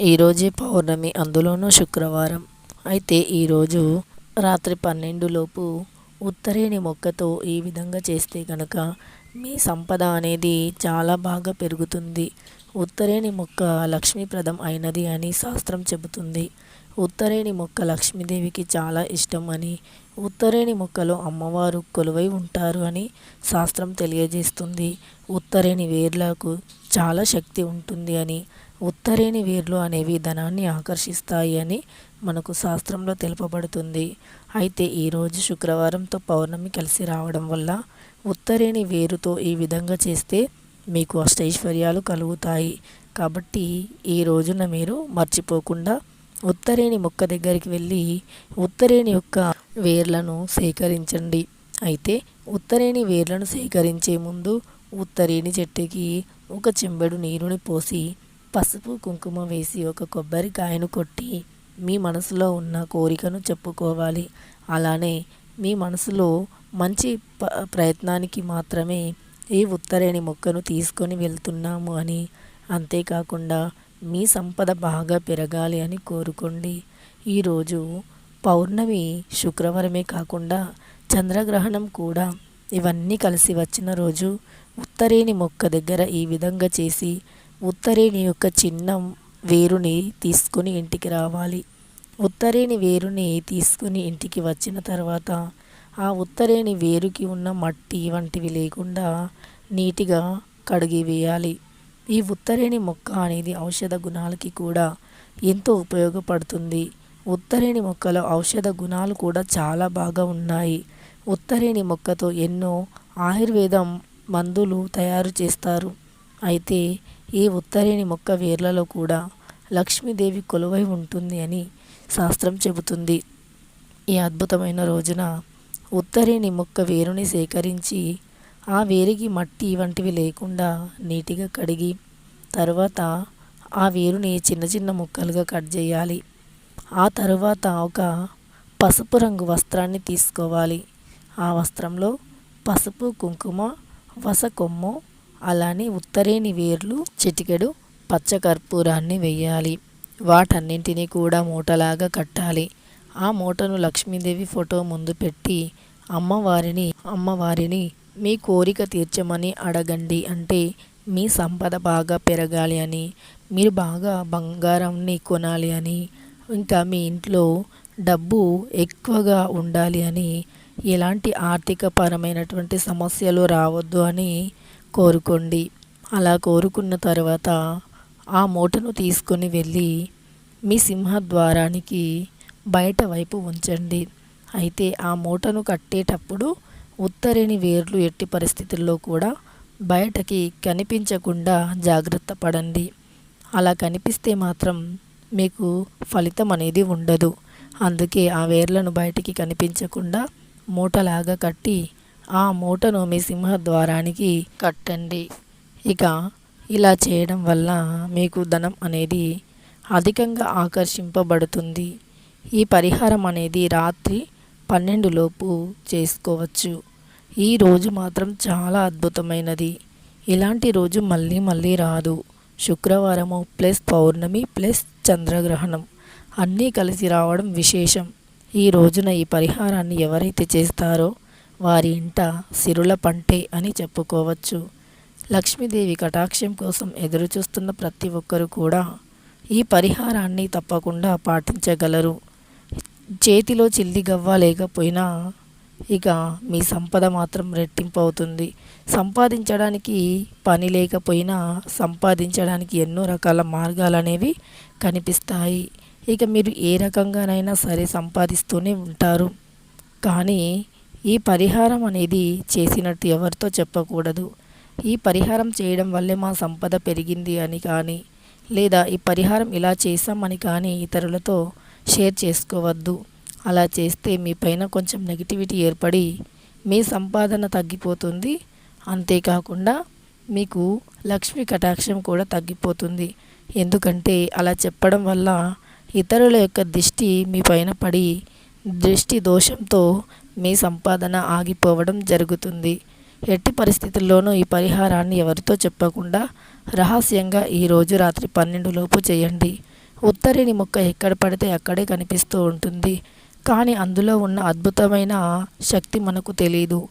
ఈరోజే పౌర్ణమి అందులోనూ శుక్రవారం. అయితే ఈరోజు రాత్రి పన్నెండులోపు ఉత్తరేణి మొక్కతో ఈ విధంగా చేస్తే కనుక మీ సంపద అనేది చాలా బాగా పెరుగుతుంది. ఉత్తరేణి మొక్క లక్ష్మీప్రదం అయినది అని శాస్త్రం చెబుతుంది. ఉత్తరేణి మొక్క లక్ష్మీదేవికి చాలా ఇష్టం అని ఉత్తరేణి మొక్కలో అమ్మవారు కొలువై ఉంటారు అని శాస్త్రం తెలియజేస్తుంది. ఉత్తరేణి వేర్లకు చాలా శక్తి ఉంటుంది అని ఉత్తరేణి వేర్లు అనేవి ధనాన్ని ఆకర్షిస్తాయి అని మనకు శాస్త్రంలో తెలుపబడుతుంది. అయితే ఈరోజు శుక్రవారంతో పౌర్ణమి కలిసి రావడం వల్ల ఉత్తరేణి వేరుతో ఈ విధంగా చేస్తే మీకు అష్టైశ్వర్యాలు కలుగుతాయి. కాబట్టి ఈ రోజున మీరు మర్చిపోకుండా ఉత్తరేణి మొక్క దగ్గరికి వెళ్ళి ఉత్తరేణి యొక్క వేర్లను సేకరించండి. అయితే ఉత్తరేణి వేర్లను సేకరించే ముందు ఉత్తరేణి చెట్టుకి ఒక చెంబెడు నీరుని పోసి పసుపు కుంకుమ వేసి ఒక కొబ్బరికాయను కొట్టి మీ మనసులో ఉన్న కోరికను చెప్పుకోవాలి. అలానే మీ మనసులో మంచి ప ప్రయత్నానికి మాత్రమే ఈ ఉత్తరేణి మొక్కను తీసుకొని వెళ్తున్నాము అని. అంతేకాకుండా మీ సంపద బాగా పెరగాలి అని కోరుకోండి. ఈరోజు పౌర్ణమి శుక్రవారమే కాకుండా చంద్రగ్రహణం కూడా. ఇవన్నీ కలిసి వచ్చిన రోజు ఉత్తరేణి మొక్క దగ్గర ఈ విధంగా చేసి ఉత్తరేణి యొక్క చిన్న వేరుని తీసుకుని ఇంటికి రావాలి. ఉత్తరేణి వేరుని తీసుకుని ఇంటికి వచ్చిన తర్వాత ఆ ఉత్తరేణి వేరుకి ఉన్న మట్టి వంటివి లేకుండా నీటిగా కడిగి వేయాలి. ఈ ఉత్తరేణి మొక్క అనేది ఔషధ గుణాలకి కూడా ఎంతో ఉపయోగపడుతుంది. ఉత్తరేణి మొక్కలో ఔషధ గుణాలు కూడా చాలా బాగా ఉన్నాయి. ఉత్తరేణి మొక్కతో ఎన్నో ఆయుర్వేదం మందులు తయారు చేస్తారు. అయితే ఈ ఉత్తరేణి మొక్క వేర్లలో కూడా లక్ష్మీదేవి కొలువై ఉంటుంది అని శాస్త్రం చెబుతుంది. ఈ అద్భుతమైన రోజున ఉత్తరేణి మొక్క వేరుని సేకరించి ఆ వేరుకి మట్టి వంటివి లేకుండా నీటిగా కడిగి తర్వాత ఆ వేరుని చిన్న చిన్న ముక్కలుగా కట్ చేయాలి. ఆ తర్వాత ఒక పసుపు రంగు వస్త్రాన్ని తీసుకోవాలి. ఆ వస్త్రంలో పసుపు కుంకుమ వస కొమ్ము అలానే ఉత్తరేణి వేర్లు చిటికెడు పచ్చకర్పూరాన్ని వెయ్యాలి. వాటన్నింటినీ కూడా మూటలాగా కట్టాలి. ఆ మూటను లక్ష్మీదేవి ఫోటో ముందు పెట్టి అమ్మవారిని అమ్మవారిని మీ కోరిక తీర్చమని అడగండి అంటే మీ సంపద బాగా పెరగాలి అని మీరు బాగా బంగారంని కొనాలి అని ఇంకా మీ ఇంట్లో డబ్బు ఎక్కువగా ఉండాలి అని ఎలాంటి ఆర్థిక పరమైనటువంటి సమస్యలు రావద్దు అని కోరుకోండి. అలా కోరుకున్న తర్వాత ఆ మూటను తీసుకొని వెళ్ళి మీ సింహద్వారానికి బయట వైపు ఉంచండి. అయితే ఆ మూటను కట్టేటప్పుడు ఉత్తరిని వేర్లు ఎట్టి పరిస్థితుల్లో కూడా బయటకి కనిపించకుండా జాగ్రత్త పడండి. అలా కనిపిస్తే మాత్రం మీకు ఫలితం అనేది ఉండదు. అందుకే ఆ వేర్లను బయటికి కనిపించకుండా మూటలాగా కట్టి ఆ మూటను మీ సింహద్వారానికి కట్టండి. ఇక ఇలా చేయడం వల్ల మీకు ధనం అనేది అధికంగా ఆకర్షింపబడుతుంది. ఈ పరిహారం అనేది రాత్రి పన్నెండులోపు చేసుకోవచ్చు. ఈ రోజు మాత్రం చాలా అద్భుతమైనది. ఇలాంటి రోజు మళ్ళీ మళ్ళీ రాదు. శుక్రవారము ప్లస్ పౌర్ణమి ప్లస్ చంద్రగ్రహణం అన్నీ కలిసి రావడం విశేషం. ఈ రోజున ఈ పరిహారాన్ని ఎవరైతే చేస్తారో వారి ఇంట సిరుల పంటే అని చెప్పుకోవచ్చు. లక్ష్మీదేవి కటాక్షం కోసం ఎదురుచూస్తున్న ప్రతి ఒక్కరు కూడా ఈ పరిహారాన్ని తప్పకుండా పాటించగలరు. చేతిలో చిల్లి గవ్వ లేకపోయినా ఇక మీ సంపద మాత్రం రెట్టింపు అవుతుంది సంపాదించడానికి పని లేకపోయినా సంపాదించడానికి ఎన్నో రకాల మార్గాలు అనేవి కనిపిస్తాయి. ఇక మీరు ఏ రకంగానైనా సరే సంపాదిస్తూనే ఉంటారు. కానీ ఈ పరిహారం అనేది చేసినట్టు ఎవరితో చెప్పకూడదు. ఈ పరిహారం చేయడం వల్లే మా సంపద పెరిగింది అని కానీ లేదా ఈ పరిహారం ఇలా చేసామని కానీ ఇతరులతో షేర్ చేసుకోవద్దు. అలా చేస్తే మీ పైన కొంచెం నెగిటివిటీ ఏర్పడి మీ సంపాదన తగ్గిపోతుంది. అంతేకాకుండా మీకు లక్ష్మి కటాక్షం కూడా తగ్గిపోతుంది. ఎందుకంటే అలా చెప్పడం వల్ల ఇతరుల యొక్క దిష్టి మీ పైన పడి దృష్టి దోషంతో మీ సంపాదన ఆగిపోవడం జరుగుతుంది. ఎట్టి పరిస్థితుల్లోనూ ఈ పరిహారాన్ని ఎవరితో చెప్పకుండా రహస్యంగా ఈరోజు రాత్రి పన్నెండులోపు చేయండి. ఉత్తరిని మొక్క ఎక్కడ పడితే అక్కడే కనిపిస్తూ ఉంటుంది. కానీ అందులో ఉన్న అద్భుతమైన శక్తి మనకు తెలియదు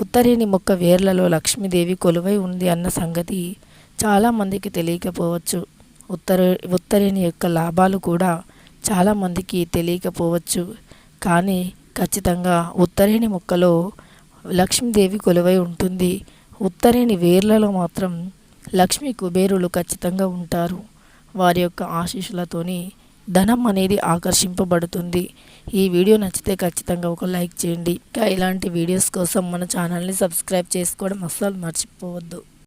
ఉత్తరిని మొక్క వేర్లలో లక్ష్మీదేవి కొలువై ఉంది అన్న సంగతి చాలామందికి తెలియకపోవచ్చు. ఉత్తర ఉత్తరిని యొక్క లాభాలు కూడా చాలామందికి తెలియకపోవచ్చు. కానీ ఖచ్చితంగా ఉత్తరేణి మొక్కలో లక్ష్మీదేవి కొలువై ఉంటుంది. ఉత్తరేణి వేర్లలో మాత్రం లక్ష్మీ కుబేరులు ఖచ్చితంగా ఉంటారు. వారి యొక్క ఆశీస్సులతోని ధనం అనేది ఆకర్షింపబడుతుంది. ఈ వీడియో నచ్చితే ఖచ్చితంగా ఒక లైక్ చేయండి. ఇంకా ఇలాంటి వీడియోస్ కోసం మన ఛానల్ని సబ్స్క్రైబ్ చేసుకోవడం అస్సలు మర్చిపోవద్దు.